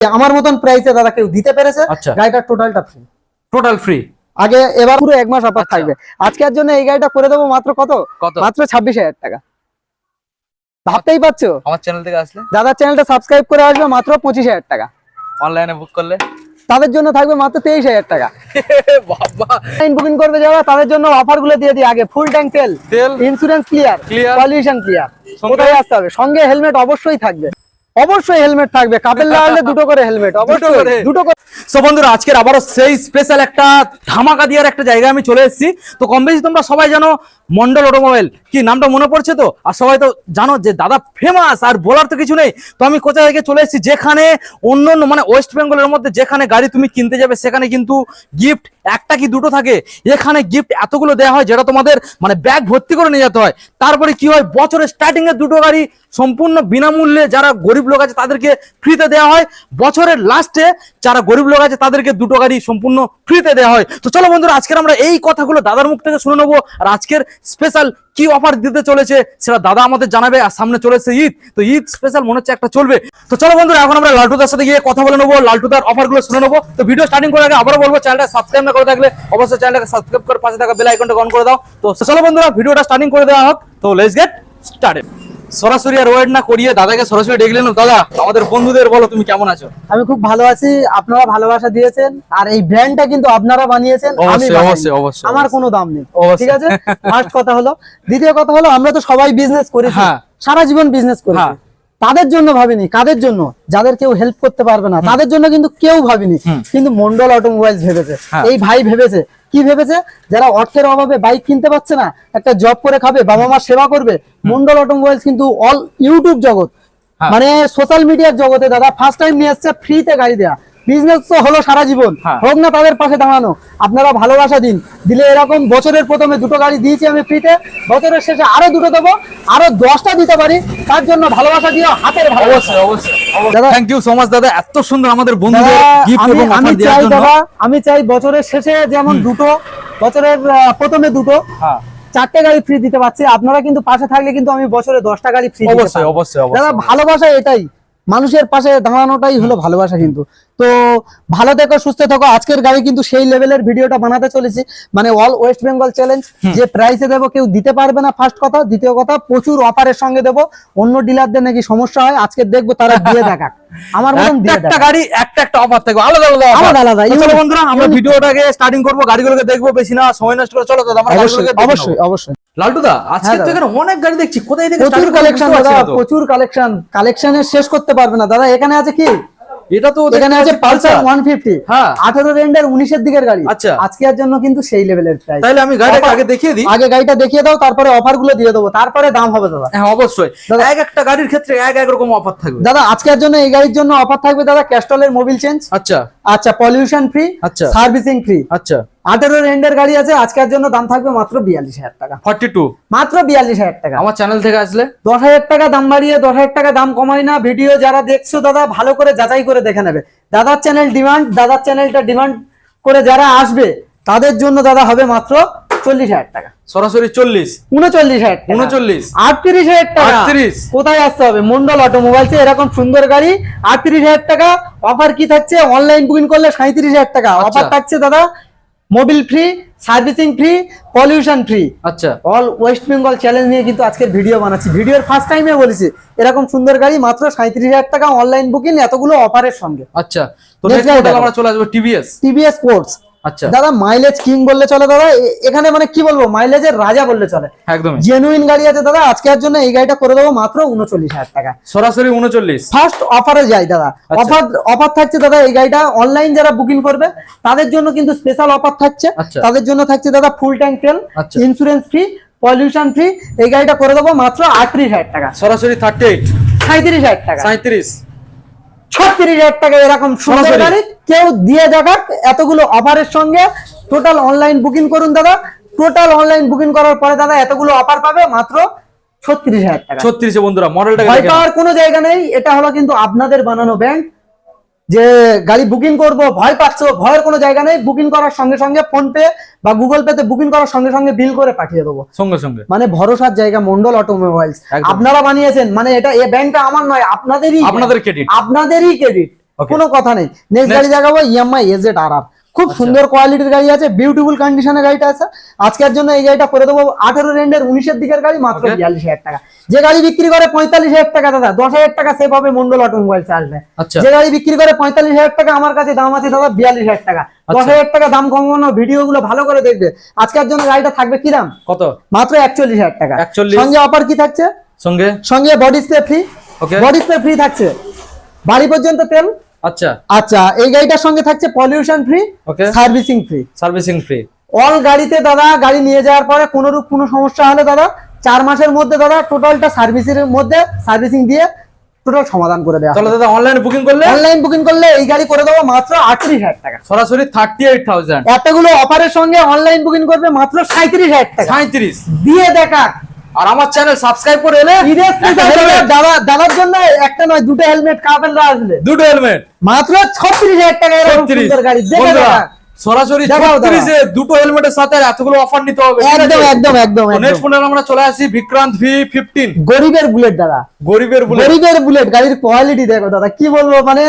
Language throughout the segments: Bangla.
আমার মতন প্রাইসে দাদা কেউ দিতে পেরেছে আচ্ছা। গাড়িটার টোটালটা ফ্রি টোটাল ফ্রি আগে এবার পুরো এক মাস অফার আচ্ছা। থাকবে। আজকের জন্য এই গাড়িটা করে দেবো মাত্র কত? মাত্র ছাব্বিশ হাজার টাকা। ভাবতেই পারছ? আমার চ্যানেল থেকে আসলে? দাদার চ্যানেলটা সাবস্ক্রাইব করে আসবে মাত্র পঁচিশ হাজার টাকা। অনলাইনে বুক করলে? তাদের জন্য থাকবে মাত্র তেইশ হাজার টাকা। বাবা। বুকিং করবে যারা তাদের জন্য অফারগুলো দিয়ে দিই আগে। ফুল ট্যাঙ্ক তেল। তেল? Insurance clear Clear. Pollution clear? কোথায় আসতে হবে? সঙ্গে হেলমেট অবশ্যই থাকবে। অবশ্যই হেলমেট থাকবে। কাপেল লাগলে দুটো করে হেলমেট অবশ্যই। করে? দুটো করে। সো বন্ধুরা আজকের আবারও সেই স্পেশাল একটা ধামাকা দেওয়ার একটা জায়গায় আমি চলে এসেছি। তো কম বেশি তোমরা সবাই জানো মন্ডল অটোমোবাইল। কি নামটা মনে পড়ছে তো? আর সবাই তো জানো যে দাদা ফেমাস আর বলার তো কিছু নেই। তো আমি কোথায় থেকে চলে এসেছি? যেখানে অন্য অন্য মানে ওয়েস্ট বেঙ্গলের মধ্যে যেখানে গাড়ি তুমি কিনতে যাবে সেখানে কিন্তু গিফট একটা কি দুটো থাকে? এখানে গিফট এতগুলো দেওয়া হয় যেটা তোমাদের মানে ব্যাগ ভর্তি করে নিয়ে যেতে হয়। তারপরে কি হয়? বছরের স্টার্টিং এর দুটো গাড়ি সম্পূর্ণ বিনামূল্যে যারা গরিব লোক আছে তাদেরকে ফ্রিতে দেওয়া হয়। বছরের লাস্টে যারা গরিব লোক আছে তাদেরকে দুটো গাড়ি সম্পূর্ণ ফ্রিতে দেওয়া হয়। তো চলো বন্ধুরা, আজকের আমরা এই কথাগুলো দাদার মুখ থেকে শুনে নেব আর আজকের স্পেশাল কি অফার দিতে চলেছে সেটা দাদা আমাদের জানাবে আর সামনে চলেছে ঈদ। তো ঈদ স্পেশাল মনে হচ্ছে একটা চলবে। তো চলো বন্ধুরা, এখন আমরা লালটুদার সাথে গিয়ে কথা বলে নেব, লালটুদার অফারগুলো শুনে নেব। তো ভিডিও স্টার্টিং করে আগে আবারও বলব চ্যানেলটা সাবস্ক্রাইব না করে থাকলে অবশ্যই চ্যানেলটাকে সাবস্ক্রাইব করে পাশে থাকা বেল আইকনটা অন করে দাও। তো চলো বন্ধুরা ভিডিওটা স্টার্টিং করে দেওয়া হোক। তো লেটস গেট স্টার্টেড সরাসরি আর ওয়েট না করিয়ে দাদাকে সরাসরি ডেকে নিলাম। দাদা আমাদের বন্ধুদের বলো তুমি কেমন আছো? আমি খুব ভালো আছি আপনারা ভালোবাসা দিয়েছেন আর এই ব্র্যান্ডটা কিন্তু আপনারা বানিয়েছেন আমি অবশ্যই, অবশ্যই, আমার কোনো দাম নেই। ঠিক আছে? ফার্স্ট কথা হলো। দ্বিতীয় কথা হলো আমরা তো সবাই বিজনেস করি হ্যাঁ। সারা জীবন বিজনেস করি হ্যাঁ। তাদের জন্য ভাবিনি কাদের জন্য? যাদের কেউ হেল্প করতে পারবে না তাদের জন্য কিন্তু কেউ ভাবিনি। কিন্তু মন্ডল অটোমোবাইলস ভেবেছে। হ্যাঁ। এই ভাই ভেবেছে কি ভেবেছে? যারা অর্থের অভাবে বাইক কিনতে পারছে না একটা জব করে খাবে বাবা মা সেবা করবে মন্ডল অটোমোবাইলস কিন্তু অল ইউটিউব জগৎ। হ্যাঁ। মানে সোশ্যাল মিডিয়ার জগতে দাদা ফার্স্ট টাইম নিয়ে এসছে ফ্রিতে গাড়ি দেয়া। বিজনেস তো হলো সারা জীবন। হ্যাঁ। হোক না তাদের পাশে দাঁড়ানো আপনারা ভালোবাসা দিন। দিলে এরকম বছরের প্রথমে দুটো গাড়ি দিয়েছি আমি ফ্রিতে বছরের শেষে আরও দুটো দেবো আরও দশটা দিতে পারি। তার জন্য ভালোবাসা দিও হাতের ভালোবাসা। দাদা- থ্যাংক ইউ সো মাচ দাদা। এত সুন্দর আমাদের বন্ধুদের গিফট আমি এবং আমি চাই দাদা আমি চাই বছরের শেষে যেমন দুটো বছরের প্রথমে দুটো হ্যাঁ। চারটে গাড়ি ফ্রি দিতে পারছি। আপনারা কিন্তু পাশে থাকলে কিন্তু আমি বছরে দশটা গাড়ি ফ্রি অবশ্যই, অবশ্যই, দাদা ভালোবাসা এটাই। মানুষের পাশে দাঁড়ানোটাই হলো ভালোবাসা কিন্তু। তো ভালো থেকো সুস্থ থাকো। আজকের গাড়ি কিন্তু সেই লেভেলের ভিডিওটা বানাতে চলেছি। মানে অল ওয়েস্ট বেঙ্গল চ্যালেঞ্জ যে প্রাইসে দেবো কেউ দিতে পারবে না ফার্স্ট কথা। দ্বিতীয় কথা প্রচুর অফারের সঙ্গে দেবো। অন্য ডিলারদের নাকি সমস্যা হয় আজকে দেখব তারা দিয়ে দেখাক। আমার মতন একটা গাড়ি একটা একটা অফার থাকবে আলাদা আলাদা আলাদা। আলাদা, চলো বন্ধুরা আমরা ভিডিওটাকে স্টার্টিং করব গাড়িগুলোকে দেখব বেশি না সময় নষ্ট করে চলো দাদা আমরা অবশ্যই অবশ্যই অবশ্যই। লালটু দা আজকে হ্যাঁ, তো এখানে অনেক গাড়ি দেখছি। কোথায় থেকে প্রচুর কালেকশন দাদা। প্রচুর কালেকশন কালেকশনের শেষ করতে পারবে না। দাদা এখানে আছে কি? এটা তো এখানে আছে পালসার ওয়ান ফিফটি হ্যাঁ। আঠারো রেন্ডের উনিশের দিকের গাড়ি। আচ্ছা। আজকের জন্য কিন্তু সেই লেভেলের প্রাইস তাহলে আমি Offer- আগে দেখিয়ে দিই। আগে গাড়িটা দেখিয়ে দাও তারপরে অফারগুলো দিয়ে দেবো। তারপরে দাম হবে দাদা। হ্যাঁ অবশ্যই। এক একটা গাড়ির ক্ষেত্রে এক এক রকম অফার থাকবে। দাদা আজকের জন্য এই গাড়ির জন্য অফার থাকবে দাদা ক্যাস্টলের মোবিল চেঞ্জ আচ্ছা। আচ্ছা পলিউশন ফ্রি আচ্ছা। সার্ভিসিং ফ্রি আচ্ছা। আঠেরো রেন্ডের গাড়ি আছে আজকের জন্য দাম থাকবে মাত্র বিয়াল্লিশ হাজার টাকা। ফর্টি টু মাত্র বিয়াল্লিশ হাজার টাকা। আমার চ্যানেল থেকে আসলে? দশ হাজার টাকা দাম বাড়িয়ে দশ হাজার টাকা দাম কমাই না। ভিডিও যারা দেখছ দাদা ভালো করে যাচাই করে দেখে নেবে। দাদার চ্যানেল ডিমান্ড দাদার চ্যানেলটা ডিমান্ড করে যারা আসবে তাদের জন্য দাদা হবে মাত্র চল্লিশ হাজার টাকা। সরাসরি চল্লিশ? উনচল্লিশ হাজার উনচল্লিশ? আটত্রিশ হাজার টাকা। 38 কোথায় আসতে হবে? মন্ডল অটোমোবাইলস এরকম সুন্দর গাড়ি আটত্রিশ হাজার টাকা। অফার কি থাকছে? অনলাইন বুকিং করলে সাঁত্রিশ হাজার টাকা। আচ্ছা। অফার থাকছে দাদা Mobil free servicing free pollution free. আচ্ছা। অল ওয়েস্ট বেঙ্গল চ্যালেঞ্জ নিয়ে কিন্তু আজকের ভিডিও বানাচ্ছি। ভিডিওর ফার্স্ট টাইমে বলেছি এরকম সুন্দর গাড়ি মাত্র সাঁত্রিশ হাজার টাকা অনলাইন বুকিং এতগুলো অফারের সঙ্গে। আচ্ছা তো। আমরা চলে আসব টিভিএস টিভিএস স্পোর্টস আচ্ছা। দাদা মাইলেজ কিং বললে চলে দাদা এখানে মানে কি বলব মাইলেজের রাজা বললে চলে। একদমই। জেনুইন গাড়ি আছে দাদা আজকের জন্য এই গাড়িটা করে দেবো মাত্র উনচল্লিশ হাজার টাকা। সরাসরি উনচল্লিশ। ফার্স্ট অফারে যাই দাদা। আচ্ছা। অফার অফার থাকছে দাদা এই গাড়িটা অনলাইন যারা বুকিং করবে তাদের জন্য কিন্তু স্পেশাল অফার থাকছে। আচ্ছা। তাদের জন্য থাকছে দাদা ফুল ট্যাঙ্ক তেল। ইন্স্যুরেন্স ফ্রি পলিউশন ফ্রি এই গাড়িটা করে দেবো মাত্র আটত্রিশ হাজার টাকা। সরাসরি থার্টি এইট সাঁত্রিশ হাজার টাকা। সাঁত্রিশ ছত্রিশ হাজার টাকা এরকম। গাড়ি কেউ দিয়ে দেখাক এতগুলো অফারের সঙ্গে। টোটাল অনলাইন বুকিং করুন দাদা। টোটাল অনলাইন বুকিং করার পরে দাদা এতগুলো অফার পাবে মাত্র ছত্রিশ হাজার টাকা। ছত্রিশে বন্ধুরা মডেলটা ভয় পাওয়ার কোনো জায়গা নেই। এটা হলো কিন্তু আপনাদের বানানো ব্যাংক যে গাড়ি বুকিং করব ভয় পাচ্ছ ভয়ের কোনো জায়গা নেই বুকিং করার সঙ্গে সঙ্গে ফোন পে বা গুগল পে তে বুকিং করার সঙ্গে সঙ্গে বিল করে পাঠিয়ে দেবো। সঙ্গে সঙ্গে। মানে ভরসার জায়গা মন্ডল অটোমোবাইলস আপনারা বানিয়েছেন মানে এটা এ ব্যাংকটা আমার নয় আপনাদেরই আপনাদের ক্রেডিট আপনাদেরই ক্রেডিট কোনো কথা নেই। নেক্সট গাড়ি দেখাবো ইএমআই এজেড আর আর খুব আচ্ছা। সুন্দর কোয়ালিটির গাড়ি আছে বিউটিফুল কন্ডিশনের গাড়িটা আছে। আজকের জন্য এই গাড়িটা করে দেবো আঠারো রেন্ডের উনিশের দিকের গাড়ি মাত্র বিয়াল্লিশ হাজার টাকা। যে গাড়ি বিক্রি করে পঁয়তাল্লিশ হাজার টাকা দাদা দশ হাজার টাকা সেভ হবে মন্ডল অটোমোবাইলস আসবে আচ্ছা। যে গাড়ি বিক্রি করে পঁয়তাল্লিশ হাজার টাকা আমার কাছে দাম আছে দাদা বিয়াল্লিশ হাজার টাকা। দশ আচ্ছা। হাজার টাকা দাম কমানো ভিডিও গুলো ভালো করে দেখবে। আজকের জন্য গাড়িটা থাকবে কি দাম? কত? মাত্র একচল্লিশ হাজার টাকা। 41 সঙ্গে অফার কি থাকছে? সঙ্গে? সঙ্গে body spray free body spray free থাকছে। বাড়ি পর্যন্ত তেল? আচ্ছা। আচ্ছা এই গাড়িটার সঙ্গে থাকছে pollution free servicing free servicing free all গাড়িতে দাদা গাড়ি নিয়ে যাওয়ার পরে কোনো রূপ কোনো সমস্যা হলে দাদা চার মাসের মধ্যে দাদা টোটালটা সার্ভিসের মধ্যে সার্ভিসিং দিয়ে টোটাল সমাধান করে দেওয়া তাহলে দাদা অনলাইনে বুকিং করলে? অনলাইন বুকিং করলে এই গাড়ি করে দেবো মাত্র আটত্রিশ হাজার টাকা। সরাসরি থার্টি এইট থাউজেন্ড এতগুলো অফারের সঙ্গে অনলাইন বুকিং করবে মাত্র সাঁত্রিশ হাজার টাকা। সাঁত্রিশ দিয়ে দেখা আর আমার চ্যানেল সাবস্ক্রাইব করে এলে দাদা দাদার জন্য একটা নয় দুটো হেলমেট কাপেলরা আসবে দুটো হেলমেট মাত্র ছত্রিশ হাজার টাকা সুন্দর গাড়ি। সরাসরি দুটো হেলমেটের সাথে এতগুলো অফার নিতে হবে একদম একদম একদম নেক্সট মডেল আমরা চলে আসি বিক্রান্ত ভি ফিফটিন গরিবের বুলেট দাদা। গরিবের বুলেট গরিবের বুলেট গাড়ির কোয়ালিটি দেখো দাদা। কি বলব মানে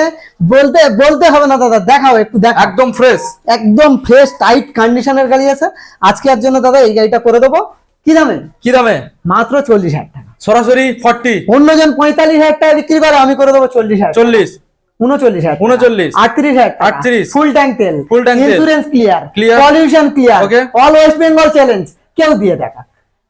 বলতে বলতে হবে না দাদা। দেখাও একটু দেখো একদম ফ্রেশ একদম ফ্রেশ টাইট কন্ডিশনের গাড়ি আছে। আজকে আর জন্য দাদা এই গাড়িটা করে দেবো। কি দামে? কি দামে? মাত্র চল্লিশ হাজার টাকা। সরাসরি ফর্টি? অন্যজন পঁয়তাল্লিশ হাজার টাকা বিক্রি করে আমি করে দেবো চল্লিশ হাজার চল্লিশ। উনচল্লিশ হাজার উনচল্লিশ। আটত্রিশ হাজার 38 ফুল ট্যাঙ্ক তেল। Full tank. Insurance clear clear pollution clear okay all West Bengal challenge কেউ দিয়ে দেখা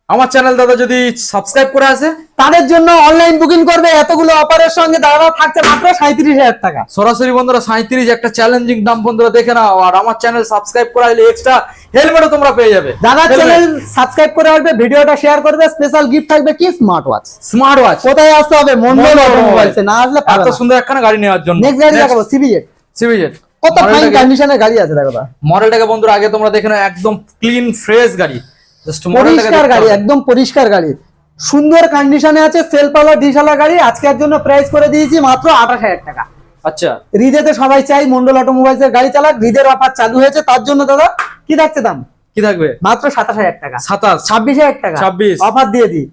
আমার চ্যানেল দাদা যদি সাবস্ক্রাইব করে আসে তাদের জন্য অনলাইন বুকিং করবে এতগুলো অফারের সঙ্গে দাদা থাকছে মাত্র সাঁত্রিশ হাজার টাকা। সরাসরি বন্ধুরা সাঁত্রিশ একটা চ্যালেঞ্জিং দাম বন্ধুরা দেখে নাও আর আমার চ্যানেল সাবস্ক্রাইব করা হলে এক্সট্রা হেলমেটও তোমরা পেয়ে যাবে। দাদার চ্যানেল সাবস্ক্রাইব করে আসবে ভিডিওটা শেয়ার করবে স্পেশাল গিফট থাকবে কি? স্মার্ট ওয়াচ স্মার্ট ওয়াচ কোথায় আসতে হবে? মন্ডল অটোমোবাইলস না আসলে এত সুন্দর একখানা গাড়ি নেওয়ার জন্য। নেক্সট গাড়ি দেখাবো সিবিএ সিভিজেট কত ফাইন কন্ডিশনের গাড়ি আছে দেখো দাদা। মডেলটাকে বন্ধুরা আগে তোমরা দেখে নাও একদম ক্লিন ফ্রেশ গাড়ি। পরিষ্কার গাড়ি একদম পরিষ্কার গাড়ি। সুন্দর কন্ডিশনে আছে সেলফ আলা ডিসালা গাড়ি আজকের জন্য প্রাইস করে দিয়েছি মাত্র আঠাশ হাজার টাকা। আচ্ছা। রিদেতে সবাই চাই মন্ডল অটোমোবাইলস এর গাড়ি চালাক। রিদের অফার চালু হয়েছে তার জন্য দাদা কি থাকছে দাম? কি থাকবে? মাত্র সাতাশ হাজার টাকা। সাতাশ। ছাব্বিশ হাজার টাকা। 26 অফার দিয়ে দিই।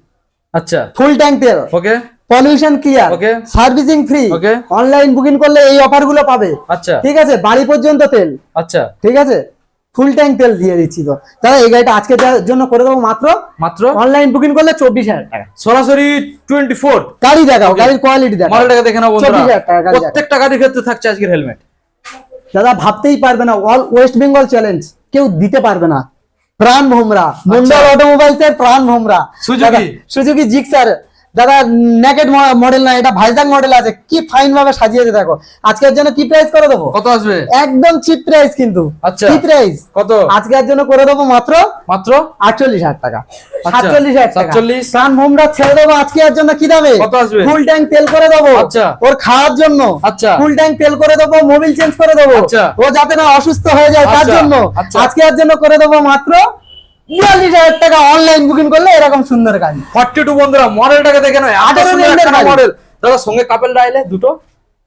আচ্ছা। ফুল ট্যাঙ্ক তেল। Okay pollution clear Okay. Servicing free Okay. Online booking করলে এই অফারগুলো পাবে। আচ্ছা। ঠিক আছে? বাড়ি পর্যন্ত তেল। আচ্ছা। ঠিক আছে? ফুল ট্যাঙ্ক তেল দিয়ে দিচ্ছি তো। দাদা এই গাড়িটা আজকে জন্য করে দেবো মাত্র? মাত্র? অনলাইন বুকিং করলে চব্বিশ হাজার। টাকা সরাসরি টোয়েন্টি ফোর গাড়ি দেখাও গাড়ির কোয়ালিটি দেখাও। মডেলটাকে দেখে নাও বন্ধুরা। 24,000 টাকা প্রত্যেকটা গাড়ির ক্ষেত্রে থাকছে আজকের হেলমেট দাদা ভাবতেই পারবে না অল ওয়েস্ট বেঙ্গল চ্যালেঞ্জ কেউ দিতে পারবে না। প্রাণ ভোমরা মন্ডল অটোমোবাইলস এর প্রাণ ভোমরা। সুজুকি। সুজুকি জিক্সার দাদা নেকেট মডেল না এটা ভাইজাক মডেল আছে কি ফাইন ভাবে সাজিয়েছে দেখো। আজকের জন্য কি প্রাইস করে দেবো? কত আসবে? একদম চিপ প্রাইস কিন্তু। আচ্ছা। কি প্রাইস কত? আজকের জন্য করে দেবো মাত্র মাত্র? আটচল্লিশ হাজার টাকা। আচ্ছা, সাতচল্লিশ হাজার টাকা। 47 প্রাণ ভোমরা ছেড়ে দেবো আজকে এর জন্য কি দামে? কত আসবে? ফুল ট্যাঙ্ক তেল করে দেবো। আচ্ছা। ওর খাওয়ার জন্য। আচ্ছা। ফুল ট্যাঙ্ক তেল করে দেবো মোবিল চেঞ্জ করে দেবো। আচ্ছা। ও যাতে না অসুস্থ হয়ে যায় তার আচ্ছা, জন্য। আচ্ছা। আজকে এর জন্য করে দেবো মাত্র বিয়াল্লিশ হাজার টাকা অনলাইন বুকিং করলে এরকম সুন্দর গাড়ি। ফর্টি টু বন্ধুরা মডেলটাকে দেখে নাও এত 18 সুন্দর এর একটা গাড়ি। মডেল দাদা সঙ্গে দুটো?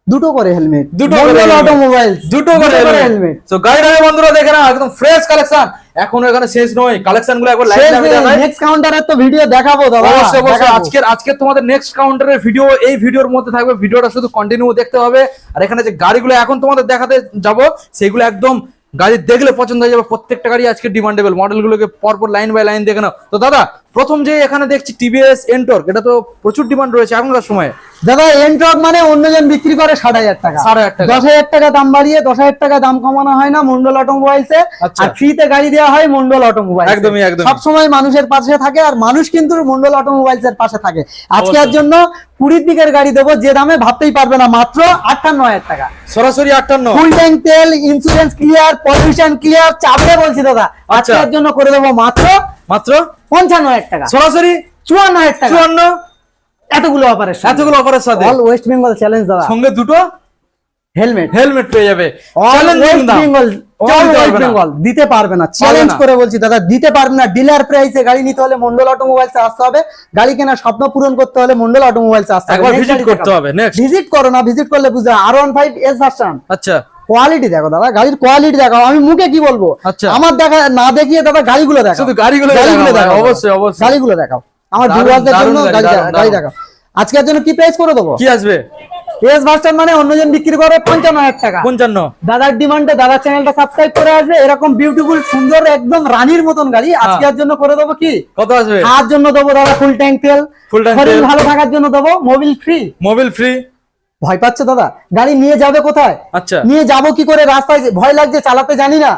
দুটো করে হেলমেট দুটো করে অটোমোবাইল দুটো করে হেলমেট তো গাড়িটাকে বন্ধুরা দেখে নাও একদম ফ্রেশ কালেকশন এখনও এখানে শেষ নয়। কালেকশনগুলো একবার লাইভ দেখাই। নেক্সট কাউন্টারের তো ভিডিও দেখাবো দাদা অবশ্যই অবশ্যই। আজকের আজকের তোমাদের নেক্সট কাউন্টারের ভিডিও এই ভিডিওর মধ্যে থাকবে। ভিডিওটা শুধু কন্টিনিউ দেখতে হবে। আর এখানে যে গাড়িগুলো এখন তোমাদের দেখাতে যাব সেগুলো একদম গাড়ি দেখলে পছন্দ হয়ে যাবে, প্রত্যেকটা গাড়ি আজকে ডিমান্ডেবল মডেলগুলোকে পরপর লাইন বাই লাইন দেখে নাও। তো দাদা প্রথম যে এখানে দেখছি টিভিএস এন্টর্ক এটা তো প্রচুর ডিমান্ড রয়েছে এখনকার সময়। দাদা এনট্রক মানে অন্যজন বিক্রি করে ষাট হাজার টাকা। 60,000 টাকা। দশ হাজার টাকা দাম বাড়িয়ে দশ হাজার টাকা দাম কমানো হয় না মন্ডল অটোমোবাইলস এ। আচ্ছা। আর ফ্রিতে গাড়ি দেওয়া হয় মন্ডল অটোমোবাইল একদমই, একদমই। সব সময় মানুষের পাশে থাকে আর মানুষ কিন্তু মন্ডল অটোমোবাইলস এর পাশে থাকে। আজকে এর জন্য কুড়ির দিকের গাড়ি দেবো যে দামে ভাবতেই পারবে না মাত্র আটান্ন হাজার টাকা। সরাসরি আটান্ন। ফুল ট্যাঙ্ক তেল ইন্স্যুরেন্স ক্লিয়ার পলিউশন ক্লিয়ার চাপড়ে বলছি দাদা। আচ্ছা। জন্য করে দেবো মাত্র মাত্র পঞ্চান্ন হাজার টাকা। সরাসরি চুয়ান্ন হাজার টাকা। চুয়ান্ন এতগুলো অপারেশন এতগুলো সাথে অল ওয়েস্ট বেঙ্গল চ্যালেঞ্জ দাদা সঙ্গে দুটো হেলমেট হেলমেট পেয়ে যাবে। ওয়েস্ট বেঙ্গল অল দিতে পারবে না। বেঙ্গল দিতে পারবে না। চ্যালেঞ্জ করে বলছি দাদা দিতে পারবে না। ডিলার প্রাইসে গাড়ি নিতে হলে মন্ডল অটোমোবাইলস আসতে হবে। গাড়ি কেনার স্বপ্ন পূরণ করতে হলে মন্ডল অটোমোবাইলস আসতে হবে। ভিজিট করতে হবে। ভিজিট করো না ভিজিট করলে বুঝবে। R one five S version আচ্ছা। কোয়ালিটি দেখো দাদা গাড়ির কোয়ালিটি দেখো আমি মুখে কি বলব? আচ্ছা। আমার দেখা না দেখিয়ে দাদা গাড়িগুলো দেখো শুধু গাড়িগুলো গাড়িগুলো দেখাও, দেখাও অবশ্যই, অবশ্যই। গাড়িগুলো দেখাও। আমার ভিউয়ারদের জন্য গাড়ি। দেখাও আজকের জন্য কি প্রাইস করে দেবো? কি আসবে? এস ভার্সন মানে অন্যজন বিক্রি করে পঞ্চান্ন হাজার টাকা। পঞ্চান্ন। দাদার ডিমান্ডে দাদার চ্যানেলটা সাবস্ক্রাইব করে আসবে। এরকম বিউটিফুল সুন্দর একদম রানীর মতন গাড়ি। হ্যাঁ। আজকের জন্য করে দেবো কি? কত আসবে? খাওয়ার জন্য দেবো দাদা ফুল ট্যাঙ্ক তেল। Tank শরীর ভালো থাকার জন্য দেবো। মোবিল ফ্রি মোবিল ফ্রি ভয় পাচ্ছে দাদা? গাড়ি নিয়ে যাবে কোথায়? আচ্ছা। নিয়ে যাব কি করে? রাস্তায় ভয় লাগছে চালাতে জানি না।